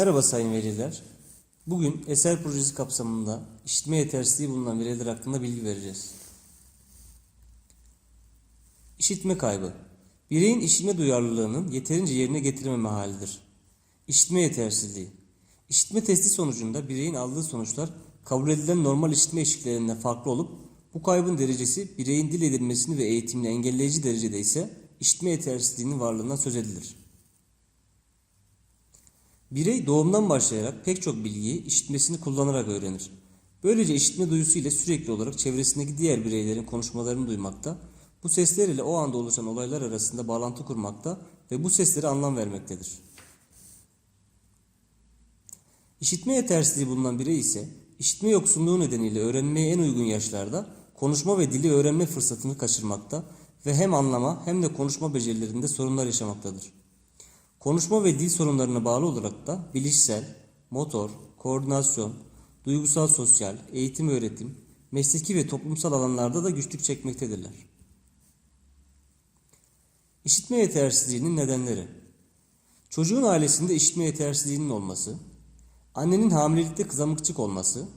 Merhaba sayın veliler. Bugün eser projesi kapsamında işitme yetersizliği bulunan veliler hakkında bilgi vereceğiz. İşitme kaybı. Bireyin işitme duyarlılığının yeterince yerine getirememe halidir. İşitme yetersizliği. İşitme testi sonucunda bireyin aldığı sonuçlar kabul edilen normal işitme eşiklerinden farklı olup bu kaybın derecesi bireyin dil edilmesini ve eğitimini engelleyici derecede ise işitme yetersizliğinin varlığından söz edilir. Birey doğumdan başlayarak pek çok bilgiyi işitmesini kullanarak öğrenir. Böylece işitme duyusu ile sürekli olarak çevresindeki diğer bireylerin konuşmalarını duymakta, bu sesler ile o anda oluşan olaylar arasında bağlantı kurmakta ve bu seslere anlam vermektedir. İşitme yetersizliği bulunan birey ise işitme yoksunluğu nedeniyle öğrenmeye en uygun yaşlarda konuşma ve dili öğrenme fırsatını kaçırmakta ve hem anlama hem de konuşma becerilerinde sorunlar yaşamaktadır. Konuşma ve dil sorunlarına bağlı olarak da bilişsel, motor, koordinasyon, duygusal sosyal, eğitim öğretim, mesleki ve toplumsal alanlarda da güçlük çekmektedirler. İşitme yetersizliğinin nedenleri Çocuğun ailesinde işitme yetersizliğinin olması, annenin hamilelikte kızamıkçık olması,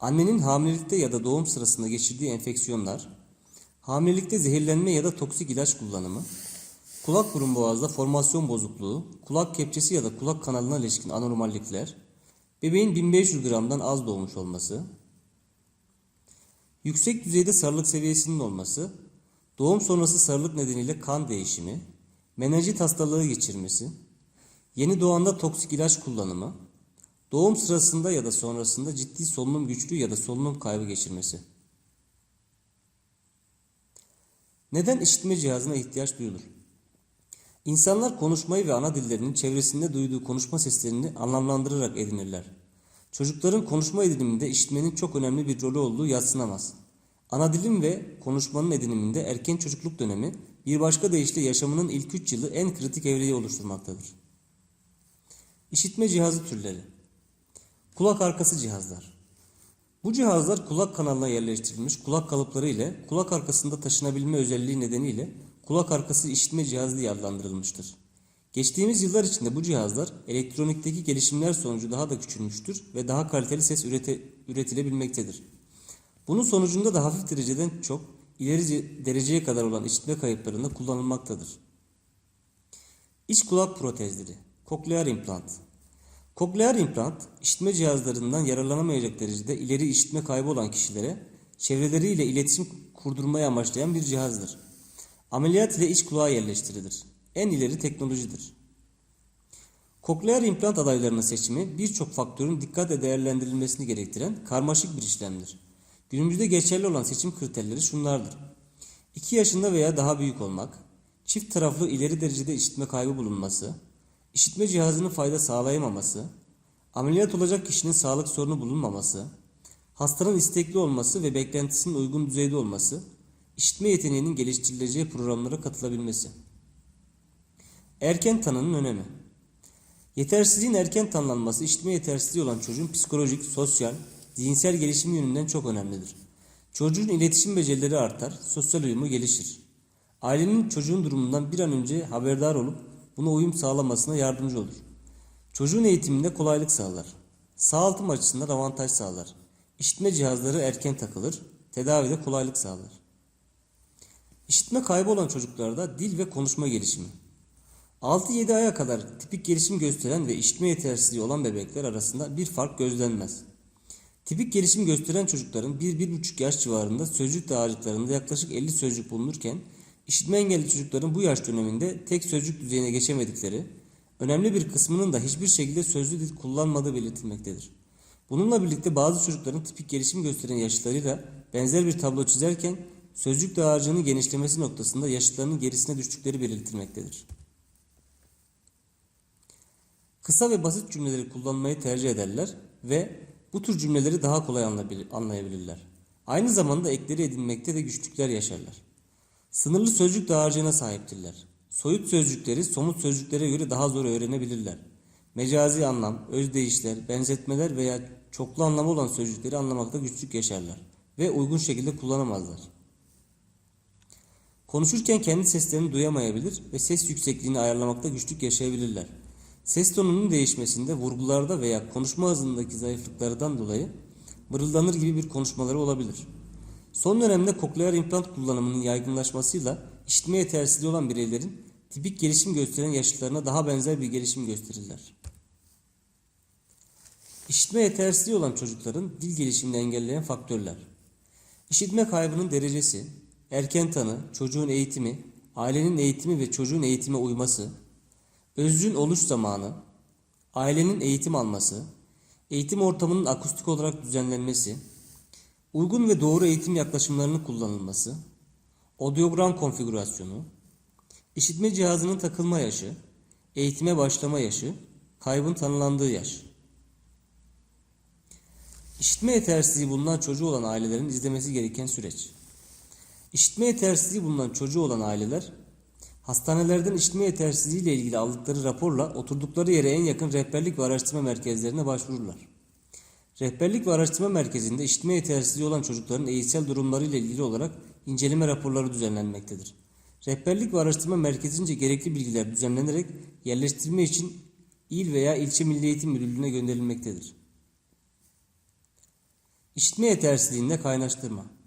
annenin hamilelikte ya da doğum sırasında geçirdiği enfeksiyonlar, hamilelikte zehirlenme ya da toksik ilaç kullanımı, kulak burun boğazda formasyon bozukluğu, kulak kepçesi ya da kulak kanalına ilişkin anormallikler, bebeğin 1500 gramdan az doğmuş olması, yüksek düzeyde sarılık seviyesinin olması, doğum sonrası sarılık nedeniyle kan değişimi, menenjit hastalığı geçirmesi, yeni doğanda toksik ilaç kullanımı, doğum sırasında ya da sonrasında ciddi solunum güçlüğü ya da solunum kaybı geçirmesi. Neden işitme cihazına ihtiyaç duyulur? İnsanlar konuşmayı ve ana dillerinin çevresinde duyduğu konuşma seslerini anlamlandırarak edinirler. Çocukların konuşma ediniminde işitmenin çok önemli bir rolü olduğu yadsınamaz. Ana dilin ve konuşmanın ediniminde erken çocukluk dönemi bir başka deyişle yaşamının ilk 3 yılı en kritik evreyi oluşturmaktadır. İşitme cihazı türleri Kulak arkası cihazlar Bu cihazlar kulak kanalına yerleştirilmiş kulak kalıpları ile kulak arkasında taşınabilme özelliği nedeniyle kulak arkası işitme cihazı diye adlandırılmıştır. Geçtiğimiz yıllar içinde bu cihazlar elektronikteki gelişimler sonucu daha da küçülmüştür ve daha kaliteli ses ürete, üretilebilmektedir. Bunun sonucunda da hafif dereceden çok ileri dereceye kadar olan işitme kayıplarında kullanılmaktadır. İç kulak protezleri, koklear implant. Koklear implant, işitme cihazlarından yararlanamayacak derecede ileri işitme kaybı olan kişilere çevreleriyle iletişim kurdurmayı amaçlayan bir cihazdır. Ameliyat ile iç kulağa yerleştirilir. En ileri teknolojidir. Koklear implant adaylarının seçimi birçok faktörün dikkatle değerlendirilmesini gerektiren karmaşık bir işlemdir. Günümüzde geçerli olan seçim kriterleri şunlardır. 2 yaşında veya daha büyük olmak, çift taraflı ileri derecede işitme kaybı bulunması, işitme cihazının fayda sağlayamaması, ameliyat olacak kişinin sağlık sorunu bulunmaması, hastanın istekli olması ve beklentisinin uygun düzeyde olması, işitme yeteneğinin geliştirileceği programlara katılabilmesi. Erken tanının önemi Yetersizliğin erken tanılanması işitme yetersizliği olan çocuğun psikolojik, sosyal, zihinsel gelişimi yönünden çok önemlidir. Çocuğun iletişim becerileri artar, sosyal uyumu gelişir. Ailenin çocuğun durumundan bir an önce haberdar olup buna uyum sağlamasına yardımcı olur. Çocuğun eğitiminde kolaylık sağlar. Sağaltım açısından avantaj sağlar. İşitme cihazları erken takılır, tedavide kolaylık sağlar. İşitme kaybı olan çocuklarda dil ve konuşma gelişimi. 6-7 aya kadar tipik gelişim gösteren ve işitme yetersizliği olan bebekler arasında bir fark gözlenmez. Tipik gelişim gösteren çocukların 1-1,5 yaş civarında sözcük dağarcıklarında yaklaşık 50 sözcük bulunurken, işitme engelli çocukların bu yaş döneminde tek sözcük düzeyine geçemedikleri, önemli bir kısmının da hiçbir şekilde sözlü dil kullanmadığı belirtilmektedir. Bununla birlikte bazı çocukların tipik gelişim gösteren yaşlarıyla benzer bir tablo çizerken, sözcük dağarcığının genişlemesi noktasında yaşlarının gerisine düştükleri belirtilmektedir. Kısa ve basit cümleleri kullanmayı tercih ederler ve bu tür cümleleri daha kolay anlayabilirler. Aynı zamanda ekleri edinmekte de güçlükler yaşarlar. Sınırlı sözcük dağarcığına sahiptirler. Soyut sözcükleri somut sözcüklere göre daha zor öğrenebilirler. Mecazi anlam, özdeyişler, benzetmeler veya çoklu anlamı olan sözcükleri anlamakta güçlük yaşarlar ve uygun şekilde kullanamazlar. Konuşurken kendi seslerini duyamayabilir ve ses yüksekliğini ayarlamakta güçlük yaşayabilirler. Ses tonunun değişmesinde vurgularda veya konuşma hızındaki zayıflıklardan dolayı mırıldanır gibi bir konuşmaları olabilir. Son dönemde kokleer implant kullanımının yaygınlaşmasıyla işitme yetersizliği olan bireylerin tipik gelişim gösteren yaşlılarına daha benzer bir gelişim gösterirler. İşitme yetersizliği olan çocukların dil gelişimini engelleyen faktörler. İşitme kaybının derecesi, erken tanı, çocuğun eğitimi, ailenin eğitimi ve çocuğun eğitime uyması, özcün oluş zamanı, ailenin eğitim alması, eğitim ortamının akustik olarak düzenlenmesi, uygun ve doğru eğitim yaklaşımlarının kullanılması, odiogram konfigürasyonu, işitme cihazının takılma yaşı, eğitime başlama yaşı, kaybın tanılandığı yaş. İşitme yetersizliği bulunan çocuğu olan ailelerin izlemesi gereken süreç. İşitme yetersizliği bulunan çocuğu olan aileler, hastanelerden işitme yetersizliği ile ilgili aldıkları raporla oturdukları yere en yakın rehberlik ve araştırma merkezlerine başvururlar. Rehberlik ve araştırma merkezinde işitme yetersizliği olan çocukların eğitsel durumları ile ilgili olarak inceleme raporları düzenlenmektedir. Rehberlik ve araştırma merkezince gerekli bilgiler düzenlenerek yerleştirme için il veya ilçe milli eğitim müdürlüğüne gönderilmektedir. İşitme yetersizliğinde kaynaştırma.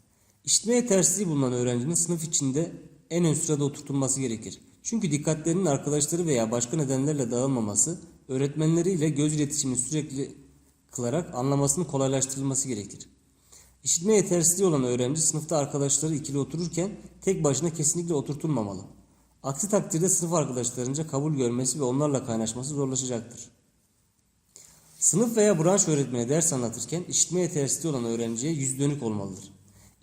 İşitme yetersizliği bulunan öğrencinin sınıf içinde en ön sırada oturtulması gerekir. Çünkü dikkatlerinin arkadaşları veya başka nedenlerle dağılmaması, öğretmenleriyle göz iletişimini sürekli kılarak anlamasını kolaylaştırılması gerekir. İşitme yetersizliği olan öğrenci sınıfta arkadaşları ikili otururken tek başına kesinlikle oturtulmamalı. Aksi takdirde sınıf arkadaşlarınca kabul görmesi ve onlarla kaynaşması zorlaşacaktır. Sınıf veya branş öğretmeni ders anlatırken işitme yetersizliği olan öğrenciye yüz dönük olmalıdır.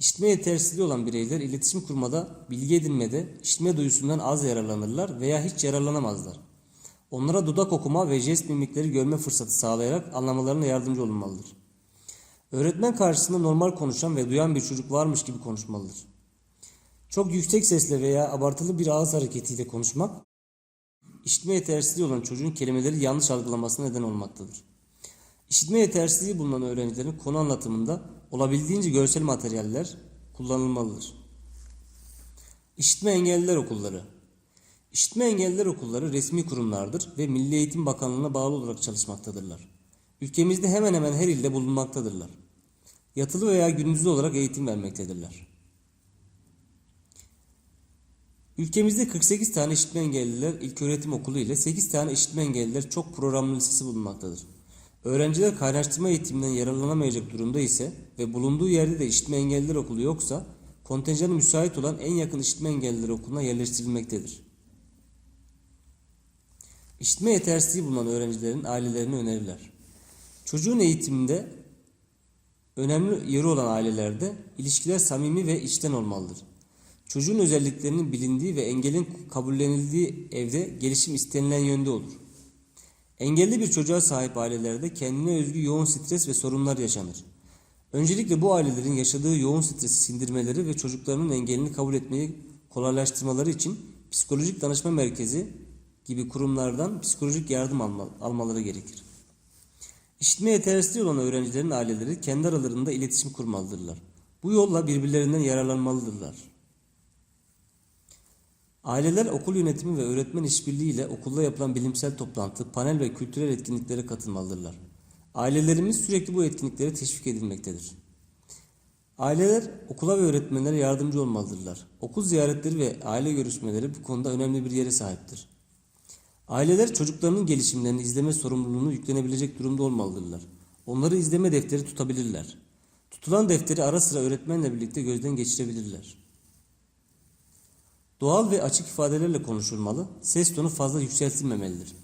İşitme yetersizliği olan bireyler iletişim kurmada, bilgi edinmede işitme duyusundan az yararlanırlar veya hiç yararlanamazlar. Onlara dudak okuma ve jest mimikleri görme fırsatı sağlayarak anlamalarına yardımcı olunmalıdır. Öğretmen karşısında normal konuşan ve duyan bir çocuk varmış gibi konuşmalıdır. Çok yüksek sesle veya abartılı bir ağız hareketiyle konuşmak, işitme yetersizliği olan çocuğun kelimeleri yanlış algılamasına neden olmaktadır. İşitme yetersizliği bulunan öğrencilerin konu anlatımında olabildiğince görsel materyaller kullanılmalıdır. İşitme engelliler okulları İşitme engelliler okulları resmi kurumlardır ve Milli Eğitim Bakanlığı'na bağlı olarak çalışmaktadırlar. Ülkemizde hemen hemen her ilde bulunmaktadırlar. Yatılı veya gündüzlü olarak eğitim vermektedirler. Ülkemizde 48 tane işitme engelliler ilköğretim okulu ile 8 tane işitme engelliler çok programlı lisesi bulunmaktadır. Öğrenciler kaynaştırma eğitiminden yararlanamayacak durumda ise ve bulunduğu yerde de işitme engelliler okulu yoksa kontenjanı müsait olan en yakın işitme engelliler okuluna yerleştirilmektedir. İşitme yetersizliği bulunan öğrencilerin ailelerine öneriler. Çocuğun eğitiminde önemli yeri olan ailelerde ilişkiler samimi ve içten olmalıdır. Çocuğun özelliklerinin bilindiği ve engelin kabullenildiği evde gelişim istenilen yönde olur. Engelli bir çocuğa sahip ailelerde kendine özgü yoğun stres ve sorunlar yaşanır. Öncelikle bu ailelerin yaşadığı yoğun stresi sindirmeleri ve çocuklarının engelini kabul etmeyi kolaylaştırmaları için psikolojik danışma merkezi gibi kurumlardan psikolojik yardım alma, almaları gerekir. İşitme yetersizliği olan öğrencilerin aileleri kendi aralarında iletişim kurmalıdırlar. Bu yolla birbirlerinden yararlanmalıdırlar. Aileler okul yönetimi ve öğretmen işbirliği ile okulda yapılan bilimsel toplantı, panel ve kültürel etkinliklere katılmalıdırlar. Ailelerimiz sürekli bu etkinliklere teşvik edilmektedir. Aileler okula ve öğretmenlere yardımcı olmalıdırlar. Okul ziyaretleri ve aile görüşmeleri bu konuda önemli bir yere sahiptir. Aileler çocuklarının gelişimlerini izleme sorumluluğunu yüklenebilecek durumda olmalıdırlar. Onları izleme defteri tutabilirler. Tutulan defteri ara sıra öğretmenle birlikte gözden geçirebilirler. Doğal ve açık ifadelerle konuşulmalı, ses tonu fazla yükseltilmemelidir.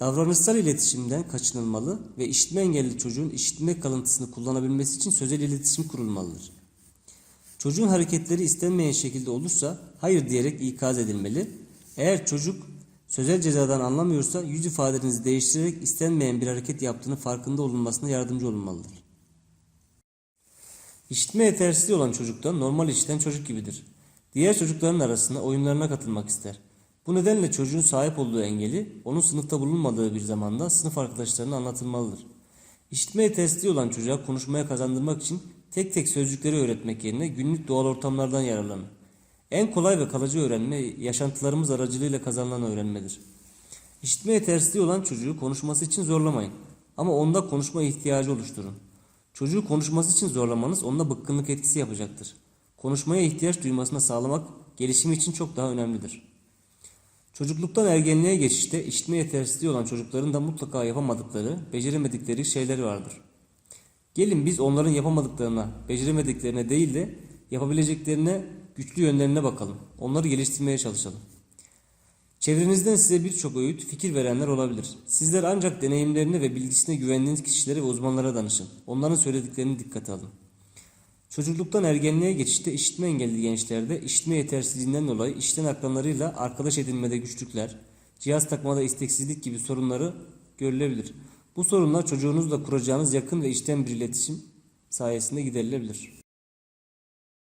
Davranışsal iletişimden kaçınılmalı ve işitme engelli çocuğun işitme kalıntısını kullanabilmesi için sözel iletişim kurulmalıdır. Çocuğun hareketleri istenmeyen şekilde olursa hayır diyerek ikaz edilmeli. Eğer çocuk sözel cezadan anlamıyorsa yüz ifadenizi değiştirerek istenmeyen bir hareket yaptığını farkında olunmasına yardımcı olunmalıdır. İşitme yetersizliği olan çocukta normal işiten çocuk gibidir. Diğer çocukların arasında oyunlarına katılmak ister. Bu nedenle çocuğun sahip olduğu engeli onun sınıfta bulunmadığı bir zamanda sınıf arkadaşlarına anlatılmalıdır. İşitme yetersizliği olan çocuğa konuşmaya kazandırmak için tek tek sözcükleri öğretmek yerine günlük doğal ortamlardan yararlanın. En kolay ve kalıcı öğrenme yaşantılarımız aracılığıyla kazanılan öğrenmedir. İşitme yetersizliği olan çocuğu konuşması için zorlamayın. Ama onda konuşma ihtiyacı oluşturun. Çocuğu konuşması için zorlamanız onda bıkkınlık etkisi yapacaktır. Konuşmaya ihtiyaç duymasını sağlamak gelişimi için çok daha önemlidir. Çocukluktan ergenliğe geçişte işitme yetersizliği olan çocukların da mutlaka yapamadıkları, beceremedikleri şeyleri vardır. Gelin biz onların yapamadıklarına, beceremediklerine değil de yapabileceklerine, güçlü yönlerine bakalım. Onları geliştirmeye çalışalım. Çevrenizden size birçok öğüt, fikir verenler olabilir. Sizler ancak deneyimlerine ve bilgisine güvendiğiniz kişilere ve uzmanlara danışın. Onların söylediklerini dikkate alın. Çocukluktan ergenliğe geçişte işitme engelli gençlerde işitme yetersizliğinden dolayı işten akranlarıyla arkadaş edinmede güçlükler, cihaz takmada isteksizlik gibi sorunları görülebilir. Bu sorunlar çocuğunuzla kuracağınız yakın ve içten bir iletişim sayesinde giderilebilir.